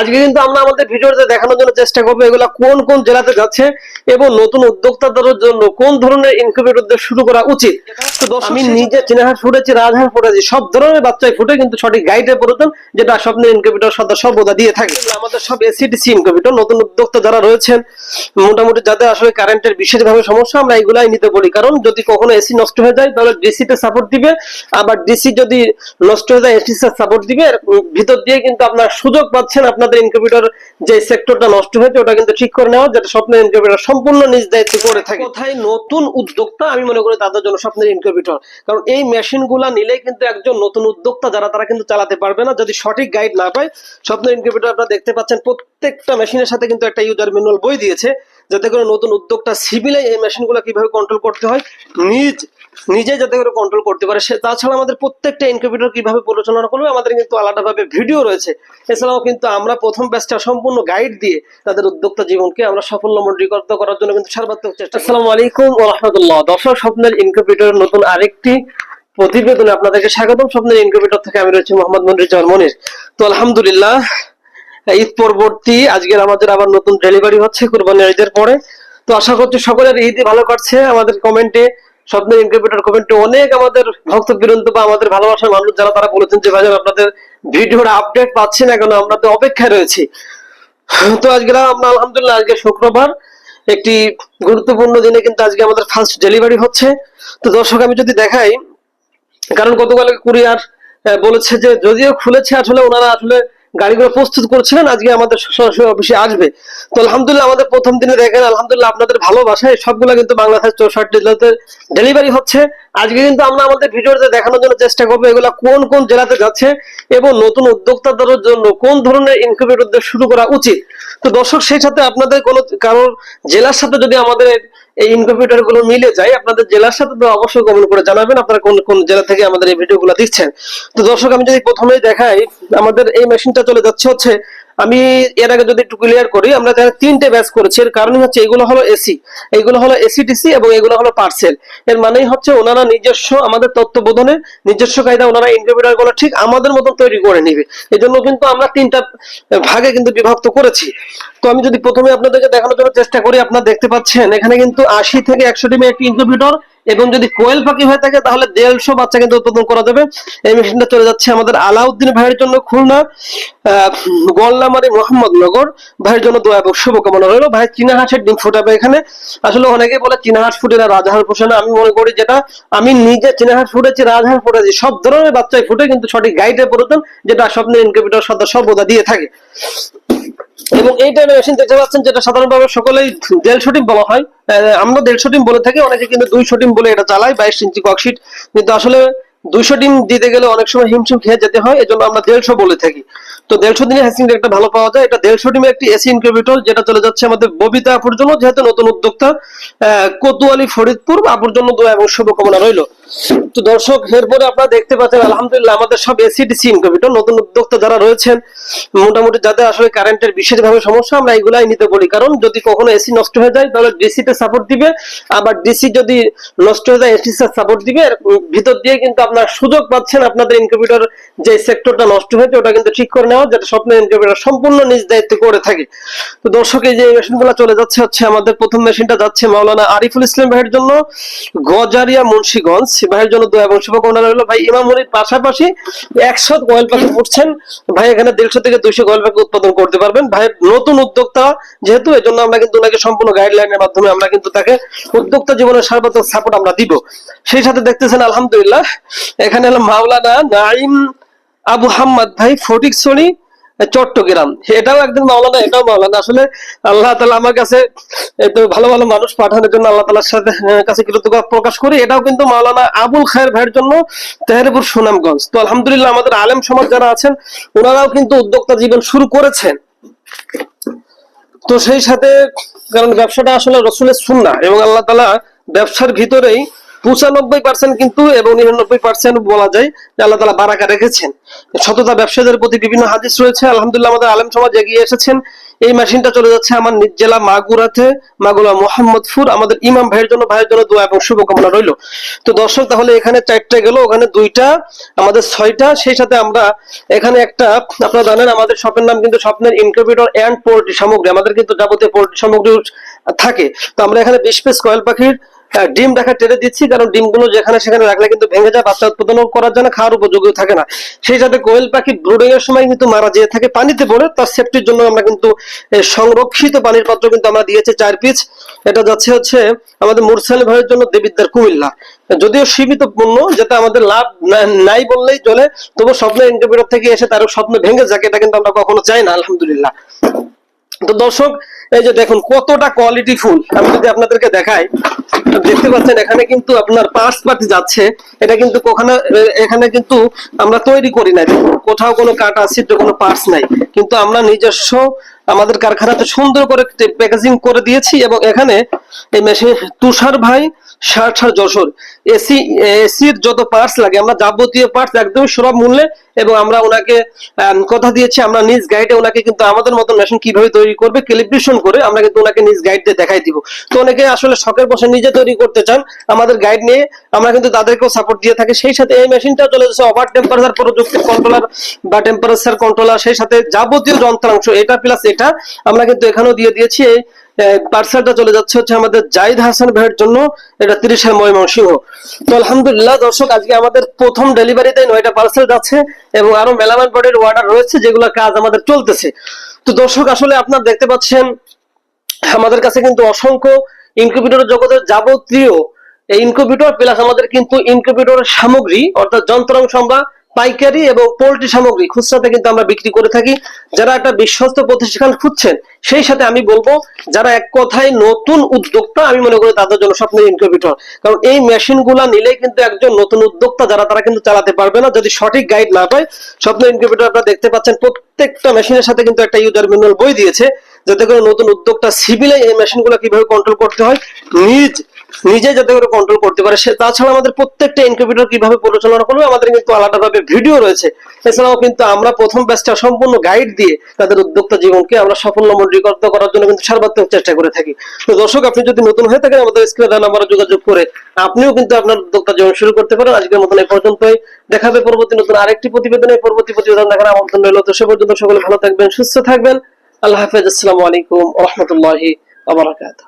আজকে কিন্তু আমরা আমাদের ভিডিওতে দেখানোর জন্য চেষ্টা করব এগুলা কোন কোন জেলাতে যাচ্ছে এবং নতুন উদ্যোক্তাদের জন্য কোন ধরনের ইনকিউবেটর শুরু করা উচিত। তো আমি নিজে চিনাহাট ফুটেছি রাজহাট ফুটেছি সব ধরনের বাচ্চাই ফুটে কিন্তু সঠিক গাইডে প্রয়োজন যেটা স্বপ্নের ইনকিউবেটর সদা সর্বদা দিয়ে থাকে। আমাদের সব এসিডিসি ইনকিউবেটর নতুন উদ্যোক্তা যারা রয়েছেন মোটামুটি যাদের আসলে কারেন্টের বিশেষভাবে সমস্যা আমরা এগুলাই নিতে বলি। কারণ যদি কখনো এসি নষ্ট হয়ে যায় তাহলে ডিসি তে সাপোর্ট দিবে আবার ডিসি যদি নষ্ট হয়ে যায় এসি সাপোর্ট দিবে ভিতর দিয়ে কিন্তু আপনার সুযোগ পাচ্ছেন আপনাদের ইনকিউবেটর যে সেক্টরটা নষ্ট হয়েছে, ওটা কিন্তু ঠিক করে নেওয়া যেটা স্বপ্নের ইনকিউবেটর সম্পূর্ণ নিজ দায়িত্বে করে থাকে। কোথায় নতুন উদ্যোক্তা, আমি মনে করি তাদের জন্য স্বপ্নের ইনকিউবেটর কারণ এই মেশিনগুলা নিলে কিন্তু একজন নতুন উদ্যোক্তা, যারা তারা কিন্তু চালাতে পারবে না। যদি সঠিক গাইড না পায়, স্বপ্নের ইনকিউবেটর আপনারা দেখতে পাচ্ছেন, প্রত্যেকটা মেশিনের সাথে কিন্তু একটা ইউজার ম্যানুয়াল বই দিয়েছে। যাতে করে নতুন উদ্যোক্তা সিভিলে এই মেশিনগুলো কীভাবে কন্ট্রোল করতে হয়, নিজ, নিজে যাতে করে কন্ট্রোল করতে পারে। সে তাছাড়া আমাদের প্রত্যেকটা ইনকিউবেটর কীভাবে পরিচালনা করবে, আমাদের কিন্তু আলাদাভাবে ভিডিও রয়েছে। এছাড়াও কিন্তু আমরা প্রথম ব্যাচটা সম্পূর্ণ গাইড দিয়ে তাদের উদ্যোক্তা জীবনকে আমরা সাফল্যমণ্ডিত করার জন্য কিন্তু সর্বাত্মক চেষ্টা আসসালামু আলাইকুম রাহমাতুল্লাহ। দর্শক, স্বপ্নের ইনকিউবেটর নতুন আরেকটি প্রতিবেদনে আপনাদেরকে স্বাগতম। স্বপ্নের ইনকিউবেটর থেকে আমি রয়েছি মোহাম্মদ মনির জামান মনির তো আলহামদুলিল্লাহ ঈদ পরবর্তী, আজকের আমাদের আবার নতুন ডেলিভারি হচ্ছে কুরবানি ঈদের পরে। তো আশা করছি সকলের ঈদই ভালো কাটছে। আমাদের কমেন্টে স্বপ্নের ইনকিউবেটর কমেন্টে অনেক আমাদের ভক্ত বিরন্ত বা আমাদের ভালোবাসার মানুষ যারা, তারা বলেছেন যে, ভাইজান, আপনাদের ভিডিওর আপডেট পাচ্ছি না কেন? আমরা তো অপেক্ষায় রয়েছি। তো আজকে আমরা আলহামদুলিল্লাহ আজকে শুক্রবার। একটি গুরুত্বপূর্ণ দিনে কিন্তু আজকে আমাদের ফার্স্ট ডেলিভারি হচ্ছে। তো দর্শক, আমি যদি দেখাই, কারণ গতকাল কুরিয়ার বলেছে যে, যদিও খুলেছে, আসলে ওনারা আসলে গাড়িগুলো প্রস্তুত করছিলেন, আজকে আমাদের সরাসরি অফিসে আসবে। তো আলহামদুলিল্লাহ আমাদের প্রথম দিনে দেখেন, আলহামদুলিল্লাহ আপনাদের ভালোবাসায় সবগুলো কিন্তু বাংলাদেশ চৌষট্টি জেলাতে ডেলিভারি হচ্ছে। আজকে কিন্তু আমরা আমাদের ভিডিওতে দেখানোর জন্য চেষ্টা করব এগুলা কোন কোন জেলাতে যাচ্ছে এবং নতুন উদ্যোক্তাদের জন্য কোন ধরনের ইনকিউবেটরদের শুরু করা উচিত। তো দর্শক, সেই সাথে আপনাদের কোনো, কারোর জেলার সাথে যদি আমাদের এই ইনকিউবেটরগুলো মিলে যায়, আপনাদের জেলার সাথে তো অবশ্যই কমেন্ট করে জানাবেন, আপনারা কোন কোন জেলা থেকে আমাদের এই ভিডিও গুলো দিচ্ছেন তো দর্শক, আমি যদি প্রথমেই দেখাই, আমাদের এই মেশিনটা চলে যাচ্ছে হচ্ছে আমি এর আগে যদি একটু ক্লিয়ার করি, আমরা যারা তিনটে ব্যাচ করেছি। এর কারণ হচ্ছে এগুলো হলো এসি এগুলো হলো এসিটিসি এবং এগুলো হলো পার্সেল এর মানেই হচ্ছে ওনারা নিজস্ব আমাদের তত্ত্ববোধনে নিজস্ব কায়দা ওনারা ইনকিউবেটরগুলো ঠিক আমাদের মতন তৈরি করে নিবে। এই জন্য কিন্তু আমরা তিনটা ভাগে কিন্তু বিভক্ত করেছি। তো আমি যদি প্রথমে আপনাদেরকে দেখানোর জন্য চেষ্টা করি, আপনারা দেখতে পাচ্ছেন, এখানে কিন্তু আশি থেকে একশো ডিমে একটি ইনকিউবেটর এবং যদি কোয়েল পাখি হয়ে থাকে, তাহলে দেড়শো বাচ্চা কিন্তু উৎপাদন করা যাবে। এই মেশিনটা চলে যাচ্ছে আমাদের আলাউদ্দিন ভাইয়ের জন্য খুলনা গোল্লামারি মোহাম্মদনগর ভাইয়ের জন্য দোয়া এবং শুভকামনা রইল। ভাই, চীনা হাঁসের ডিম ফুটাবে এখানে। আসলে অনেকে বলে চীনা হাঁস ফুটে না, রাজহাঁস ফুটে না। আমি মনে করি যেটা, আমি নিজে চীনা হাঁস ফুটেছি, রাজহাঁস ফুটেছি। সব ধরনের বাচ্চাই ফুটে, কিন্তু সঠিক গাইডে প্রয়োজন যেটা স্বপ্নের ইনকিউবেটর সদা সর্বদা দিয়ে থাকে। এবং এই টাইপের মেশিন দেখতে পাচ্ছেন যেটা সাধারণভাবে সকলেই দেড়শো টিম বলা হয়। আমরা দেড়শো টিম বলে থাকি, অনেকে কিন্তু দুইশো টিম বলে এটা চালায়, বাইশ ইঞ্চি ককশিট কিন্তু আসলে দুইশো টিম দিতে গেলে অনেক সময় হিমশিম খেয়ে যেতে হয়, এজন্য আমরা দেড়শো বলে থাকি। তো দেড়শো দিনে হ্যাসিং একটা ভালো পাওয়া যায়। এটা দেড়শো টিমের একটি এসি ইনকিউবেটর যেটা চলে যাচ্ছে আমাদের ববিতা আপুর জন্য যেহেতু নতুন উদ্যোক্তা কোতোয়ালি ফরিদপুর আপুর জন্য দোয়া এবং শুভকামনা রইল। তো দর্শক, এরপরে আপনারা দেখতে পাচ্ছেন, আলহামদুলিল্লাহ আমাদের সব এসিডিসি ইনকিউবেটর নতুন উদ্যোক্তা যারা রয়েছেন, মোটামুটি যাদের আসলে কারেন্টের বিশেষভাবে সমস্যা, আমরা এগুলাই নিতে বলি। কারণ যদি কখনো এসি নষ্ট হয়ে যায়, তাহলে ডিসি তে সাপোর্ট দিবে, আবার ডিসি যদি নষ্ট হয়ে যায় এসি সাপোর্ট দিবে ভিতর দিয়ে কিন্তু আপনার সুযোগ পাচ্ছেন আপনাদের ইনকিউবেটর যে সেক্টরটা নষ্ট হয়েছে, ওটা কিন্তু ঠিক করে নেওয়া যেটা স্বপ্নের ইনকিউবেটর সম্পূর্ণ নিজ দায়িত্ব করে থাকে। তো দর্শক, এই যে মেশিনগুলো চলে যাচ্ছে, হচ্ছে আমাদের প্রথম মেশিনটা যাচ্ছে মাওলানা আরিফুল ইসলাম ভাইয়ের জন্য, গজারিয়া মুন্সিগঞ্জ। ভাইয়ের জন্য দোয়া এবং শুভকামনা রইল। ভাই ইমাম মনির পাশাপাশি একশো কয়েল পাখি উঠছেন। ভাই এখানে দেড়শো থেকে দুইশো কয়েল পাখি উৎপাদন করতে পারবেন। ভাই নতুন উদ্যোক্তা যেহেতু এই জন্য আমরা কিন্তু ওনাকে সম্পূর্ণ গাইডলাইনের মাধ্যমে আমরা কিন্তু তাকে উদ্যোক্তা জীবনের সর্বাত্মক সাপোর্ট আমরা দিব। সেই সাথে দেখতেছেন আলহামদুলিল্লাহ এখানে হলো মাওলানা নাইম আবু হাম্মদ। ভাই ফটিক সনি চট্টগ্রাম। এটাও একদিন মাওলানা, এটাও মাওলানা। আসলে আল্লাহ তালা আমার কাছে ভালো ভালো মানুষ পাঠানোর জন্য আল্লাহ তালার সাথে কাছে কৃতজ্ঞতা প্রকাশ করি। এটাও কিন্তু মাওলানা আবুল খায়ের ভাইয়ের জন্য তেহরিপুর সুনামগঞ্জ। তো আলহামদুলিল্লাহ আমাদের আলেম সমাজ যারা আছেন, ওনারাও কিন্তু উদ্যোক্তা জীবন শুরু করেছেন। তো সেই সাথে, কারণ ব্যবসাটা আসলে রসুলের সুন্না এবং আল্লাহ তালা ব্যবসার ভিতরেই পঁচানব্বই পার্সেন্ট কিন্তু এবং নিরানব্বই পার্সেন্ট বলা যায় যে আল্লাহ তালা বারাকা রেখেছেন। সততা ব্যবসায়ীদের প্রতি বিভিন্ন হাদিস রয়েছে। আলহামদুলিল্লাহ আমাদের আলেম সমাজ এগিয়ে এসেছেন। এই মেশিনটা চলে যাচ্ছে আমার নিজ জেলা মাগুরাতে, মাগুরা মোহাম্মদপুর। আমাদের ইমাম ভাইয়ের জন্য ভাইয়ের জন্য দোয়া এবং শুভকামনা রইল। তো দর্শক, তাহলে এখানে চারটা গেল, ওখানে দুইটা, আমাদের ছয়টা। সেই সাথে আমরা এখানে একটা আপনারা জানেন, আমাদের শপের নাম কিন্তু স্বপ্নের ইনকিউবেটর অ্যান্ড পোল্ট্রি সামগ্রী। আমাদের কিন্তু যাবতীয় পোল্ট্রি সামগ্রী থাকে। তো আমরা এখানে বিশ পিস কয়েল পাখির আহ, ডিম রাখা টেরে দিচ্ছি কারণ ডিমগুলো যেখানে সেখানে রাখলে কিন্তু ভেঙে যায় বাচ্চা উৎপাদন করার জন্য খাওয়ার উপযোগী থাকে না। সেই সাথে কোয়েল পাখি ব্রুডিং এর সময় কিন্তু মারা যেয়ে থাকে পানিতে পড়ে তার সেফটির জন্য আমরা কিন্তু সংরক্ষিত পানির পাত্র কিন্তু আমরা দিয়েছি চার পিস। এটা যাচ্ছে হচ্ছে আমাদের মুরসালি ভাইয়ের জন্য দেবিদ্দার কুমিল্লা। যদিও সীমিত পণ্য যেটা আমাদের লাভ নাই বললেই চলে তবু স্বপ্ন ইনকিউবেটর থেকে এসে তার স্বপ্ন ভেঙে যাক এটা কিন্তু আমরা কখনো চাই না আলহামদুলিল্লাহ। তো দর্শক এই যে দেখুন কতটা কোয়ালিটি ফুল আমি যদি আপনাদেরকে দেখাই দেখতে পাচ্ছেন, এখানে কিন্তু আপনার পার্স পাতি যাচ্ছে। এটা কিন্তু কখনো, এখানে কিন্তু আমরা তৈরি করি না কোথাও কোনো কাটা ছিদ্র কোনো পার্টস নাই। কিন্তু আমরা নিজস্ব আমাদের কারখানাতে সুন্দর করে প্যাকেজিং করে দিয়েছি এবং এখানে এই মেশিন তুষার ভাই ষাট ষাট যশোর। এসি এসির যত পার্টস লাগে, আমরা যাবতীয় পার্টস একদম সুলভ মূল্যে এবং আমরা ওনাকে কথা দিয়েছি, আমরা নিজ গাইডে ওনাকে কিন্তু আমাদের মতন মেশিন কীভাবে তৈরি করবে ক্যালিব্রেশন করে আমরা কিন্তু ওনাকে নিজ গাইড দিয়ে দেখাই দিব। তো অনেকে আসলে শখের বসে নিজে তৈরি করতে চান, আমাদের গাইড নিয়ে আমরা কিন্তু তাদেরকেও সাপোর্ট দিয়ে থাকি। সেই সাথে এই মেশিনটাও চলে যাচ্ছে ওভার টেম্পারেচার প্রযুক্তি কন্ট্রোলার বা টেম্পারেচার কন্ট্রোলার সেই সাথে যাবতীয় যন্ত্রাংশ, এটা প্লাস এটা আমরা কিন্তু এখানেও দিয়ে দিয়েছি। পার্সেলটা চলে যাচ্ছে হচ্ছে আমাদের জাহিদ হাসান ভাইয়ের জন্য। এটা ময়মনসিংহ। তো আলহামদুলিল্লাহ, দর্শক, আজকে আমাদের প্রথম ডেলিভারিতে নয়টা পার্সেল যাচ্ছে এবং আরও মেলামান বডির অর্ডার রয়েছে যেগুলো কাজ আমাদের চলতেছে। তো দর্শক, আসলে আপনারা দেখতে পাচ্ছেন, আমাদের কাছে কিন্তু অসংখ্য ইনকিউবেটর জগতের যাবতীয় এই প্লাস আমাদের কিন্তু ইনকিউবেটরের সামগ্রী, অর্থাৎ যন্ত্রাংশ আমরা পাইকারি এবং পোল্ট্রি সামগ্রী খুচরাতে কিন্তু আমরা বিক্রি করে থাকি। যারা একটা বিশ্বস্ত প্রতিষ্ঠান খুঁজছেন, সেই সাথে আমি বলব, যারা এক কথায় নতুন উদ্যোক্তা, আমি মনে করি তাদের জন্য স্বপ্নের ইনকিউবেটর কারণ এই মেশিনগুলা নিলেই কিন্তু একজন নতুন উদ্যোক্তা, যারা তারা কিন্তু চালাতে পারবে না। যদি সঠিক গাইড না পায় স্বপ্ন ইনকিউবেটর আপনারা দেখতে পাচ্ছেন, প্রত্যেকটা মেশিনের সাথে কিন্তু একটা ইউজার ম্যানুয়াল বই দিয়েছে। যাতে করে নতুন উদ্যোক্তা সিভিলে এই মেশিনগুলো কীভাবে কন্ট্রোল করতে হয়, নিজ নিজে যাতে করে কন্ট্রোল করতে পারে, সে তাছাড়া আমাদের প্রত্যেকটা ইনকিউবেটর কীভাবে পরিচালনা করবে, আমাদের কিন্তু আলাদাভাবে ভিডিও রয়েছে। এছাড়াও কিন্তু আমরা প্রথম ব্যাচটা সম্পূর্ণ গাইড দিয়ে তাদের উদ্যোক্তা জীবনকে আমরা সাফল্যমণ্ডিত করার জন্য কিন্তু সর্বাত্মক চেষ্টা করে থাকি। তো দর্শক, আপনি যদি নতুন হয়ে থাকেন, আমাদের স্ক্রিনে দেওয়া নাম্বারে যোগাযোগ করে আপনিও কিন্তু আপনার উদ্যোক্তা জীবন শুরু করতে পারেন। আজকের মতন এই পর্যন্তই। দেখাবে পরবর্তী নতুন আরেকটি প্রতিবেদনে। পরবর্তী প্রতিবেদন দেখার আমন্ত্রণ রইল। তো সে পর্যন্ত সকলে ভালো থাকবেন, সুস্থ থাকবেন। আল্লাহ হাফেজ। আসসালামু আলাইকুম রহমতুল্লাহি আবরাকাত